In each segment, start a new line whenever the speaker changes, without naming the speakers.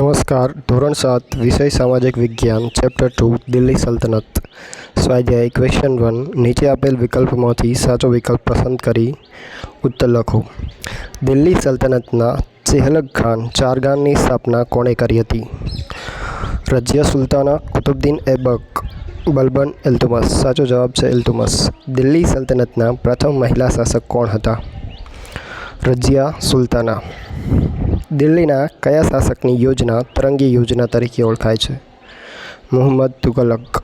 નમસ્કાર. ધોરણ સાત, વિષય સામાજિક વિજ્ઞાન, ચેપ્ટર ટુ, દિલ્હી સલ્તનત. સ્વાધ્યાય ક્વેશ્ચન વન નીચે આપેલ વિકલ્પમાંથી સાચો વિકલ્પ પસંદ કરી ઉત્તર લખો. દિલ્હી સલ્તનતના ચેહલક ખાન ચારગાનની સ્થાપના કોણે કરી હતી? રજિયા સુલતાના, કુતુબદ્દીન એબક બલબન ઇલ્તુમસ સાચો જવાબ છે ઇલ્તુમસ દિલ્હી સલ્તનતના પ્રથમ મહિલા શાસક કોણ હતા? રજિયા સુલતાના. દિલ્હીના કયા શાસકની યોજના તરંગી યોજના તરીકે ઓળખાય છે? મોહમ્મદ તુગલક.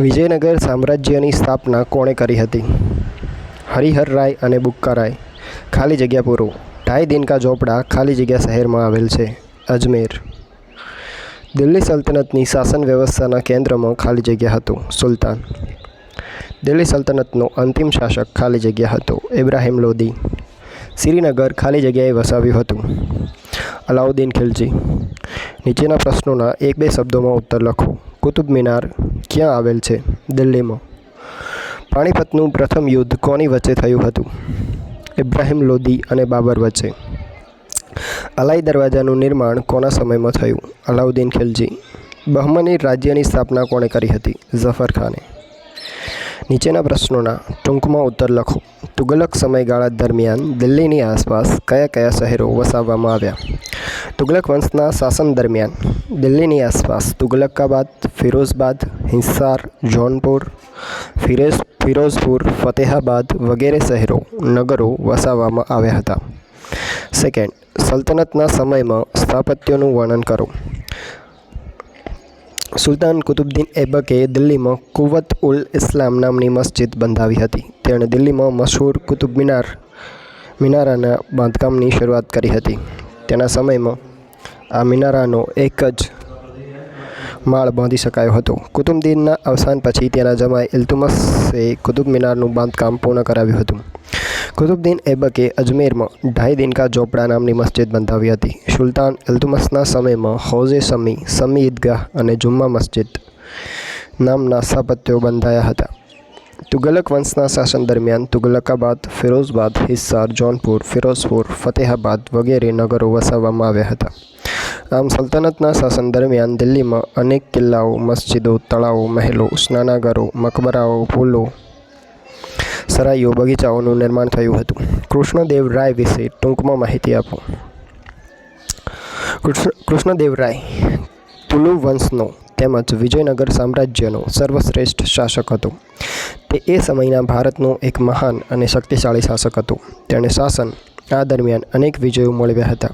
વિજયનગર સામ્રાજ્યની સ્થાપના કોણે કરી હતી? હરિહર રાય અને બુક્કા રાય. ખાલી જગ્યા પૂરો. ઢાઈ દિનકા ઝોપડા ખાલી જગ્યા શહેરમાં આવેલ છે. અજમેર. દિલ્હી સલ્તનતની શાસન વ્યવસ્થાના કેન્દ્રમાં ખાલી જગ્યા હતું. સુલતાન. દિલ્હી સલ્તનતનો અંતિમ શાસક ખાલી જગ્યા હતો. ઇબ્રાહિમ લોદી. શ્રીનગર ખાલી જગ્યાએ વસાવ્યું હતું. અલાઉદ્દીન ખિલજી, નીચેના પ્રશ્નોના એક બે શબ્દોમાં ઉત્તર લખો. કુતુબ મિનાર ક્યાં આવેલ છે? દિલ્હીમાં. પાણીપતનું પ્રથમ યુદ્ધ કોની વચ્ચે થયું હતું? ઇબ્રાહિમ લોદી અને બાબર વચ્ચે. અલાઈ દરવાજાનું નિર્માણ કોના સમયમાં થયું? અલાઉદ્દીન ખિલજી, બહમની રાજ્યની સ્થાપના કોણે કરી હતી? ઝફર ખાને. નીચેના પ્રશ્નોના ટૂંકમાં ઉત્તર લખો. તુગલક સમયગાળા દરમિયાન દિલ્હીની આસપાસ કયા કયા શહેરો વસાવવામાં આવ્યા? તુગલક વંશના શાસન દરમિયાન દિલ્હીની આસપાસ તુગલકાબાદ, ફિરોઝબાદ, હિંસાર, જૌનપુર, ફિરોઝ, ફિરોઝપુર, ફતેહાબાદ વગેરે શહેરો, નગરો વસાવવામાં આવ્યા હતા. સેકન્ડ સલ્તનતના સમયમાં સ્થાપત્યોનું વર્ણન કરો. સુલતાન કુતુબદ્દીન એબકે દિલ્હીમાં કુવત ઉલ ઇસ્લામ નામની મસ્જિદ બંધાવી હતી. તેણે દિલ્હીમાં મશહૂર કુતુબ મિનાર, મિનારાના બાંધકામની શરૂઆત કરી હતી. તેના સમયમાં આ મિનારાનો એક જ માળ બાંધી શકાયો હતો. કુતુબદ્દીનના અવસાન પછી તેના જમાઈ ઇલ્તુમસે કુતુબ મિનારનું બાંધકામ પૂર્ણ કરાવ્યું હતું. કુતુબદ્દીન એબકે અજમેરમાં ઢાઈ દિનકા ઝોપડા નામની મસ્જિદ બંધાવી હતી. સુલતાન ઇલ્તુમસના સમયમાં હૌઝે સમી સમી ઈદગાહ અને જુમ્મા મસ્જિદ નામના સ્થાપત્યો બંધાયા હતા. તુગલક વંશના શાસન દરમિયાન તુગલકાબાદ, ફિરોઝબાદ, હિસ્સાર, જૌનપુર, ફિરોઝપુર, ફતેહાબાદ વગેરે નગરો વસાવવામાં આવ્યા હતા. આમ સલ્તનતના શાસન દરમિયાન દિલ્હીમાં અનેક કિલ્લાઓ, મસ્જિદો, તળાવો, મહેલો, સ્નાનાગરો, મકબરાઓ, પુલો સરાઈઓ બગીચાઓનું નિર્માણ થયું હતું. કૃષ્ણદેવ રાય વિશે ટૂંકમાં માહિતી આપો. કૃષ્ણ, કૃષ્ણદેવ રાય, તુલુ વંશનો તેમજ વિજયનગર સામ્રાજ્યનો સર્વશ્રેષ્ઠ શાસક હતો. તે એ સમયના ભારતનો એક મહાન અને શક્તિશાળી શાસક હતો. તેણે શાસન આ દરમિયાન અનેક વિજયો મેળવ્યા હતા.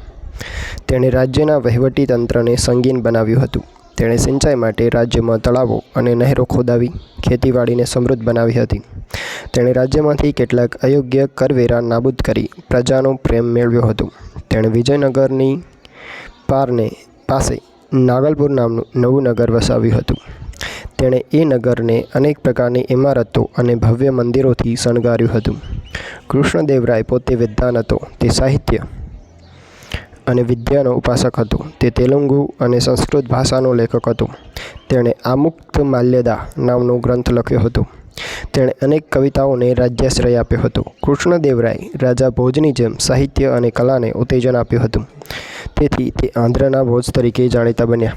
તેણે રાજ્યના વહીવટી તંત્રને સંગીન બનાવ્યું હતું. તેણે સિંચાઈ માટે રાજ્યમાં તળાવો અને નહેરો ખોદાવી, ખેતીવાડીને સમૃદ્ધ બનાવી હતી. તેણે રાજ્યમાંથી કેટલાક અયોગ્ય કરવેરા નાબૂદ કરી પ્રજાનો પ્રેમ મેળવ્યો હતો. તેણે વિજયનગરની પારને પાસે નાગલપુર નામનું નવું નગર વસાવ્યું હતું. તેણે એ નગરને અનેક પ્રકારની ઇમારતો અને ભવ્ય મંદિરોથી શણગાર્યું હતું. કૃષ્ણદેવરાય પોતે વિદ્વાન હતો. તે સાહિત્ય અને વિદ્યાનો ઉપાસક હતો. તે તેલુગુ અને સંસ્કૃત ભાષાનો લેખક હતો. તેણે આમુક્ત માલ્યદા નામનો ગ્રંથ લખ્યો હતો. તેણે અનેક કવિતાઓને રાજ્યાશ્રય આપ્યો હતો. કૃષ્ણદેવરાય રાજા ભોજની જેમ સાહિત્ય અને કલાને ઉત્તેજન આપ્યું હતું. તેથી તે આંધ્રના ભોજ તરીકે જાણીતા બન્યા.